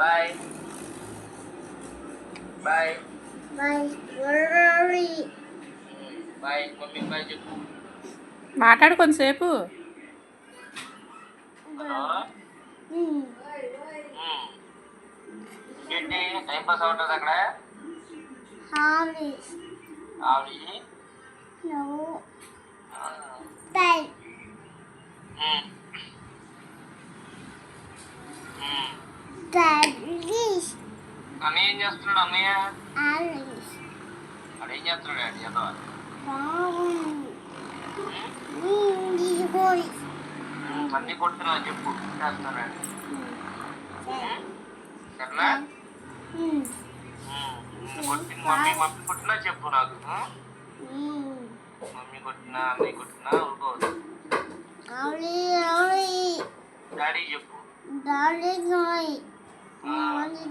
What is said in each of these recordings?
Bye bye Bye. Worry. Bye mummy bye చెప్పు మాట్లాడు కొంతసేపు. ఏంటి? టైం పాస్ అవుతుంది అక్కడ. Bye. అన్నయ్య ఏం చేస్తున్నాడు అన్నయ్య. వాడు ఏం చేస్తున్నాడు అండి voice. అన్ని కొడుతున్నా చెప్పు చేస్తున్నాడు సరేనా Hmm. కొట్టిన మమ్మీ మమ్మీ కొట్టినా చెప్పు నాకు. మమ్మీ కొట్టినా అన్నయ్య కొట్టినా ఊరుకోవద్దు Ollie, Ollie. Daddy Mommies.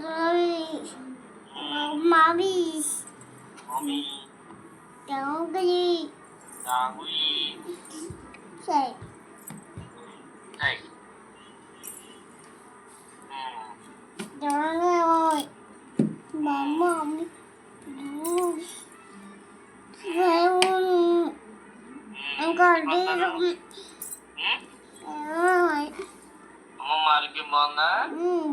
Mommies. Mommy. Doggy. Doggy. Say. Say. Đó rồi. Bà mom. Về luôn. Em còn đi rồi. Rồi. Mama đi kiếm món đó. Ừ.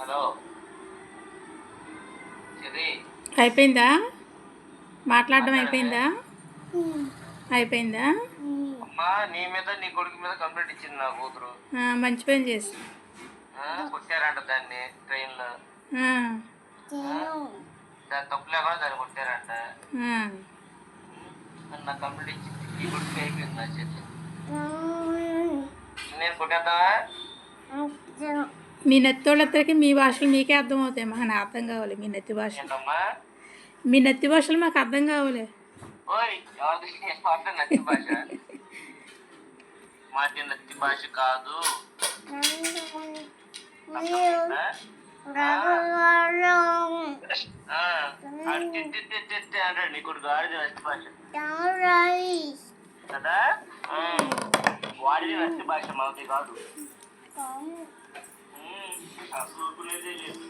Hello. అయిపోయిందా? మాట్లాడడం అయిపోయిందా. అయిపోయిందా. అమ్మా నీ మీద నీ కొడుకు మీద కంప్లైంట్ ఇచ్చింది నా కూతురు. ఆ, మంచి పని చేసి. ఆ, కొట్టారంట దాన్ని ట్రైన్లో. ఆ, Don't. దాని తప్పు లేకుండా దాన్ని కొట్టారంట. నాకు కంప్లైంట్ ఇచ్చింది ఈ కొడుకు అయిపోయింది నా చేతి. నేను కొట్టేద్దామా. మీ నెత్తోళ్ళిద్దరికి మీ భాషలు మీకే అర్థం అవుతాయి మాకు నాకు అర్థం కావాలి మీ నెత్తి ఏంటమ్మా? మీ నెత్తి భాషలు మాకు అర్థం కావాలి. మాట నత్తి భాష? భాష కాదు. Don't. ఆ? Don't. ఆ, ఆడు తిట్టి తిట్టి తిట్టి అంటాడు నీ కొడుకు ఆడిది నత్తి భాష. కదా? వాడిది నత్తి భాష మనది కాదు. అసలు ఊరుకునేదే లేదు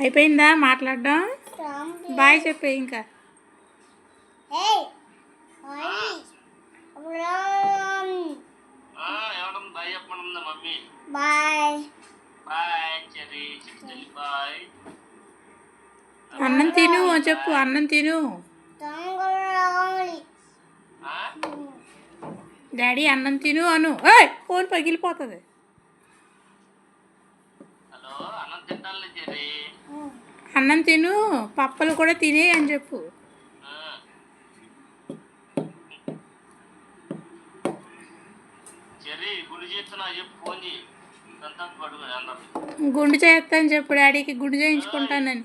అయిపోయిందా మాట్లాడడం. బాయ్ చెప్పే ఇంకా. బాయ్. బాయ్. చెరి బాయ్. అన్నం తిను చెప్పు అన్నం తిను. డాడీ అన్నం తిను అను. ఏయ్ ఫోన్ పగిలిపోతుంది. అన్నం తిను పప్పలు కూడా తినే అని చెప్పు. గుండు చేస్తాను చెప్పు డాడీకి గుండు చేయించుకుంటానని.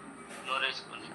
నోరేసుకొని